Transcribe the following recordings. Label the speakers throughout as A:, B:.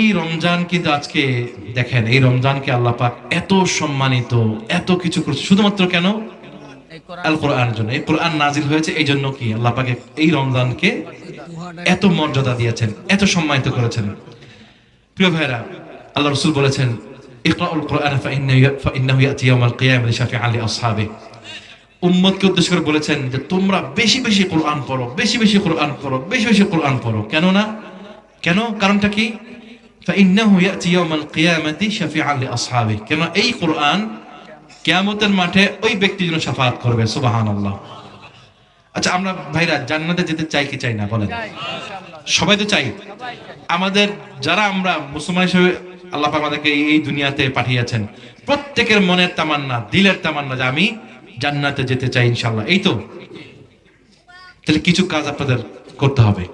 A: এই রমজান কিন্তু আজকে দেখেন এই রমজানকে আল্লাহ পাক এত সম্মানিত এত কিছু করছে। শুধুমাত্র কেন? আল কোরআনের জন্য। এই কোরআন নাজিল হয়েছে এই জন্য কি? আল্লাহ পাকে এই রমজানকে এত মর্যাদা দিয়েছেন এত সম্মানিত করেছেন। প্রিয় ভাইরা আল্লাহ রসুল বলেছেন ইকরাউল কোরআন ফাইন্নাহু ইয়াতি ইয়াউমাল কিয়ামাতি শাফিআন লিআসহাবিহি। উম্মতকে উদ্দেশ্য করে বলেছেন যে তোমরা বেশি বেশি কোরআন পড়ো বেশি বেশি কোরআন পড়ো বেশি বেশি কোরআন পড়ো। কেন না কেন? কারণটা কি? কেন এই কোরআন কিয়ামতের মাঠে ওই ব্যক্তির জন্য শাফাআত করবে সুবহানাল্লাহ। আচ্ছা আমরা ভাইরা জান্নাতে যেতে চাই কি চাই না বলেন? সবাই তো চাই। আমাদের যারা আমরা মুসলমান হিসেবে আল্লাহ আমাদেরকে এই- দুনিয়াতে পাঠিয়েছেন প্রত্যেকের মনের তামান্না দিলের তামান্না যে আমি জান্নাতে যেতে চাই ইনশাল্লাহ এই তো? তাহলে কিছু কাজ আপনাদের করতে হবে।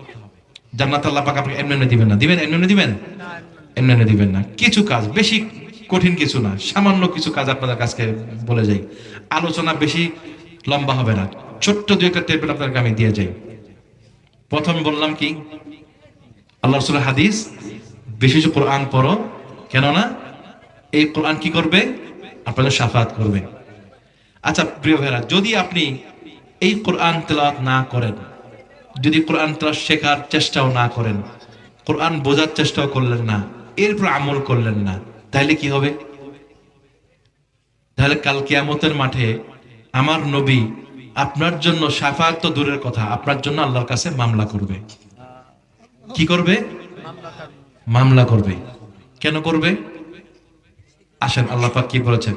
A: জান্নাত আল্লাহ পাক আপনাকে এমনি দিবেন না। দিবেন এমনি দিবেন? এমনি দিবেন না। কিছু কাজ, বেশি কঠিন কিছু না, সামান্য কিছু কাজ আপনাদের কাছকে বলে যাই। আলোচনা বেশি লম্বা হবে না। ছোট্ট দুই একটা টেবিল আপনাদেরকে আমি দিয়ে যাই। প্রথমে বললাম কি? আল্লাহ রসুলের হাদিস, বেশি বেশি কোরআন পড়ো। কেননা এই কোরআন কি করবে? আপনাদের সাফাত করবে। আচ্ছা প্রিয় ভাইরা যদি আপনি এই কোরআন তেলাওয়াত না করেন, যদি কোরআন তেলাওয়াত শেখার চেষ্টাও না করেন, কোরআন বোঝার চেষ্টাও করলেন না এরপর আমল করলেন না তাহলে কি হবে তাহলে কাল কিয়ামতের মাঠে আমার নবী আপনার জন্য সাফাত তো দূরের কথা আপনার জন্য আল্লাহর কাছে মামলা করবে কি করবে
B: মামলা করবে।
A: মামলা করবে কেন করবে আসেন আল্লাহ পাক কি বলেছেন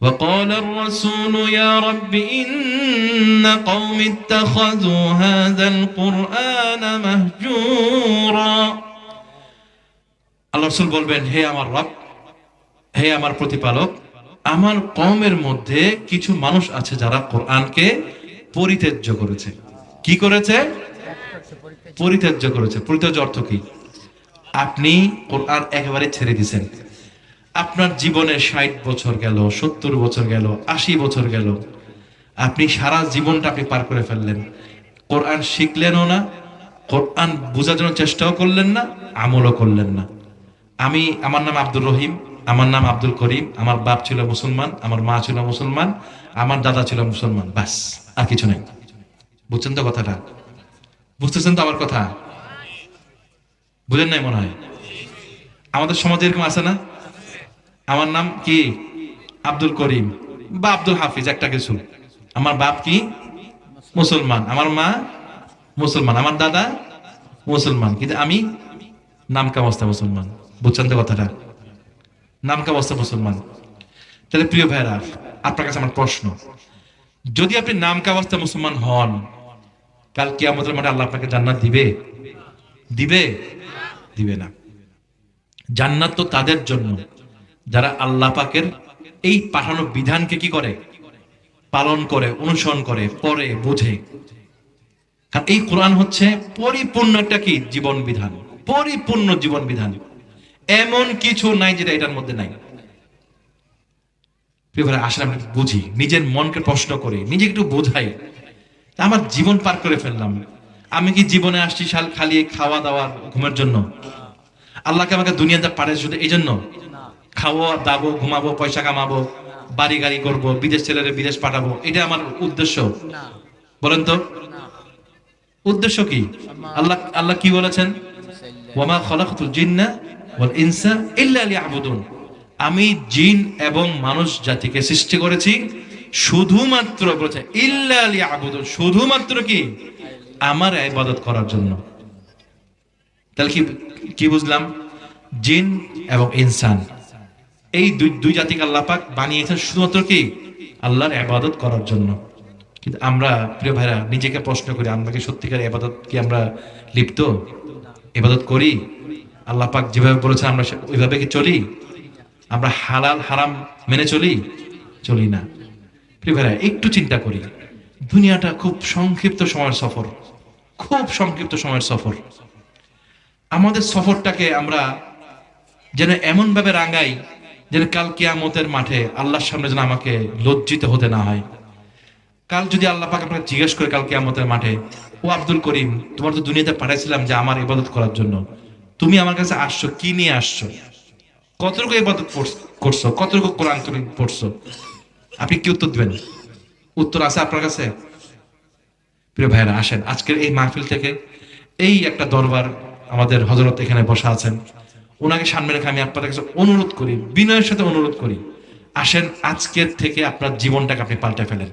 A: وقال الرسول يا رب إن قوم اتخذوا هذا القرآن مهجورا আল্লাহ রসুল বলবেন, হে আমার রব, হে আমার প্রতিপালক, আমার কমের মধ্যে কিছু মানুষ আছে যারা কোরআনকে পরিত্যাজ্য করেছে। কি করেছে? পরিত্যাজ্য করেছে। পরিত্যাজ্য অর্থ কি? আপনি কোরআন একেবারে ছেড়ে দিছেন আপনার জীবনে ষাট বছর গেল, সত্তর বছর গেল, আশি বছর গেল। আপনি সারা জীবনটা আপনি পার করে ফেললেন। কোরআন শিখলেনও না, কোরআন বোঝার জন্য চেষ্টাও করলেন না, আমলও করলেন না। আমি, আমার নাম আব্দুর রহিম, আমার নাম আব্দুল করিম, আমার বাপ ছিল মুসলমান, আমার মা ছিল মুসলমান, আমার দাদা ছিল মুসলমান ব্যাস আর কিছু নেই। বুঝছেন তো কথাটা? বুঝতেছেন তো আমার কথা? বুঝেন নাই মনে হয়? আমাদের সমাজে এরকম আছে না? আমার নাম কি? আব্দুল করিম, বা আব্দুল হাফিজ, একটা কিছু। আমার বাপ কি? মুসলমান। আমার মা মুসলমান। আমার দাদা মুসলমান। কিন্তু আমি নাম কামস্তা মুসলমান। বুঝছেন তো কথাটা। নাম কামস্তা মুসলমান? তাহলে প্রিয় ভাইরা আপনার কাছে আমার প্রশ্ন। যদি আপনি নাম কামস্তা মুসলমান হন, কাল কিয়ামতের মাঠে আল্লাহ আপনাকে জান্নাত দিবে? দিবে? দিবে না। জান্নাত তো তাদের জন্য, যারা আল্লাহ পাকের এই পাঠানো বিধানকে কি করে? পালন করে, অনুসরণ করে পরে বোঝে। কারণ এই কোরআন হচ্ছে পরিপূর্ণ একটা কি? জীবন বিধান। পরিপূর্ণ জীবন বিধান। এমন কিছু নাই যেটা এটার মধ্যে নাই। আসলে আমরা বুঝি নিজের মনকে প্রশ্ন করি নিজে একটু বোঝাই। আমার জীবন পার করে ফেললাম। আমি কি জীবনে আসছি শাল খালি খাওয়া দাওয়া ঘুমের জন্য? আল্লাহকে আমাকে দুনিয়াতে পারে শুধু এই জন্য? খাব দাবো ঘুমাবো পয়সা কামাবো বাড়ি গাড়ি করব বিদেশ ছেলেরে বিদেশ পাঠাবো এটা আমার উদ্দেশ্য। বলেন তো। উদ্দেশ্য কি? আল্লাহ আল্লাহ কি বলেছেন?
B: সাইল্লা।
A: ওয়ামা জিন্না আমি জিন এবং মানুষ জাতিকে সৃষ্টি করেছি, শুধুমাত্র বলেছে ইল্লা শুধুমাত্র কি? আমার ইবাদত করার জন্য। তাহলে কি কি বুঝলাম? জিন এবং ইনসান। এই দুই দুই জাতিকে আল্লাহ পাক বানিয়েছেন শুধুমাত্র কি? আল্লাহর ইবাদত করার জন্য। কিন্তু আমরা, প্রিয় ভাইরা, নিজেকে প্রশ্ন করি, আমরা কি সত্যিকার ইবাদত কি আমরা লিপ্ত? ইবাদত করি? আল্লাহ পাক যেভাবে বলেছেন, আমরা ওইভাবে কি চলি? আমরা হালাল, হারাম মেনে চলি? চলি না। প্রিয় একটু চিন্তা করি। দুনিয়াটা খুব সংক্ষিপ্ত সময়ের সফর। খুব সংক্ষিপ্ত সময়ের সফর। আমাদের সফরটাকে আমরা যেন এমন ভাবে রাঙাই যেন কাল কিয়ামতের মাঠে আল্লাহর সামনে যেন আমাকে লজ্জিত হতে না হয়। কাল যদি আল্লাহ পাক আপনাকে জিজ্ঞেস করে কাল কিয়ামতের মাঠে, ও আব্দুল করিম, তোমার তো দুনিয়াতে পাঠাইছিলাম যে আমার ইবাদত করার জন্য। তুমি আমার কাছে আসছো, কি নিয়ে আসছো? কতটুকু ইবাদত করছ কতটুকু কোরআন তুমি পড়ছো? আপনি কি উত্তর দিবেন? উত্তর আছে আপনার কাছে? প্রিয় ভাইরা আসেন। আজকের এই মাহফিল থেকে এই একটা দরবার আমাদের হজরত এখানে বসা আছেন। ওনাকে সামনে রেখে আমি আপনাদের কাছে অনুরোধ করি, বিনয়ের সাথে অনুরোধ করি, আসেন আজকের থেকে আপনার জীবনটাকে আপনি পাল্টে ফেলেন।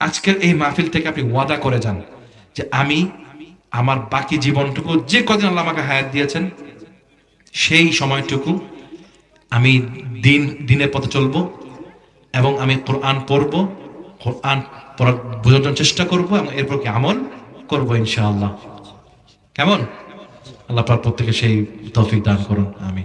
A: আজকের এই মাহফিল থেকে আপনি ওয়াদা করে যান যে আমি আমার বাকি জীবনটুকু যে কদিন আল্লাহ আমাকে হায়াত দিয়েছেন, সেই সময়টুকু আমি দিন, দিনের পথে চলব এবং আমি কোরআন পড়ব, কোরআন বোঝার জন্য চেষ্টা করব এবং এরপর কি আমল করব ইনশাআল্লাহ। কেমন? আল্লাহ প্রত্যেকে সেই তৌফিক দান করুন আমি